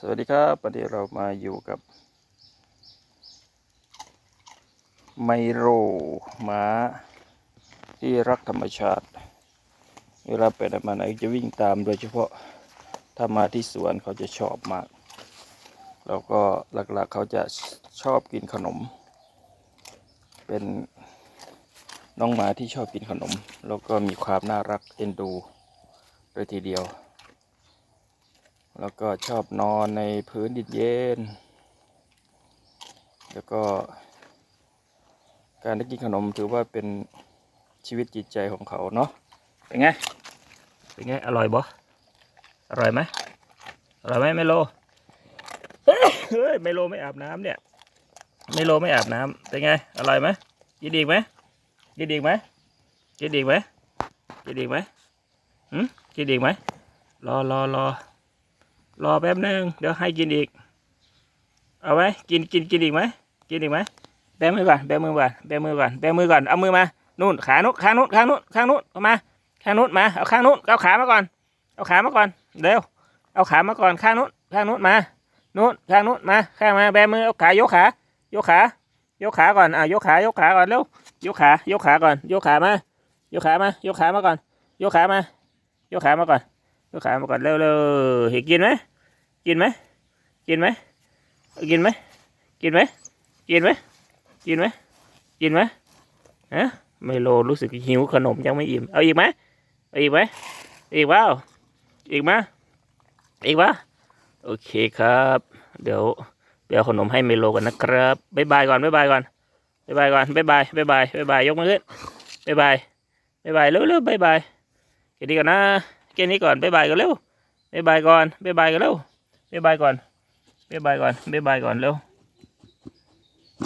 สวัสดีครับวันนี้เรามาอยู่กับไมโรหมาที่รักธรรมชาติ เวลาไปไหนมาไหนจะวิ่งตามโดยเฉพาะถ้ามาที่สวนเขาจะชอบมาก แล้วก็หลักๆเขาจะชอบกินขนม เป็นน้องหมาที่ชอบกินขนม แล้วก็มีความน่ารักเอ็นดูเลยทีเดียว แล้วก็ชอบนอนในพื้นดินเย็น แล้วก็ การได้กินขนมถือว่าเป็นชีวิตจิตใจของเขาเนาะ เป็นไง เป็นไง อร่อยบ่อร่อยไหมอร่อยไหมไมโล เฮ้ยไมโลไม่อาบน้ำเนี่ย ไมโลไม่อาบน้ำเป็นไง อร่อยไหมกินอีไหมกินอีไหมกินอีไหมกินอีไหมหืมกินอีไหมรอรอรอ รอแป๊บนึงเดี๋ยวให้กินอีก เอาไว้กินกินกินอีกไหมกินอีกไหมแบมือก่อนแบมือก่อนแบมือก่อนแบมือก่อนเอามือมานู่นขานุนข้างนู้นข้างนู้นข้างนู้นมาข้างนู้นมาเอาข้างนู้นเอาขามาก่อน เอาขามาก่อนเร็วเอาขามาก่อนข้างนู้นข้างนู้นมานู้นข้างนู้นมาข้างมาแบมือเอาขายกขายกขายกขาก่อนอะยกขายกขาก่อนเร็วยกขายกขาก่อนยกขามายกขามายกขามาก่อนยกขามายกขามาก่อนยกขามาก่อนเร็วเร็วเห็นกินไหม กินไหมกินไหมกินไหมกินไหมกินไหมกินไหมกินไหมฮะไมโลรู้สึกหิวขนมยังไม่อิ่มเอาอีกไหมเอาอีกไหมอีกเปล่าอีกไหมอีกปะโอเคครับ เดี๋ยวเดี๋ยวขนมให้ไมโลกันนะครับบ๊ายบายก่อนบ๊ายบายก่อนบ๊ายบายก่อนบ๊ายบายบ๊ายบายบ๊ายบายยกมือขึ้นบ๊ายบายบ๊ายบายเร็วเร็วบ๊ายบายแค่นี้ก่อนนะแค่นี้ก่อนบ๊ายบายกันเร็วบ๊ายบายก่อนบ๊ายบายกันเร็ว บ๊ายบายก่อนบ๊ายบายก่อนบ๊ายบายก่อนเร็ว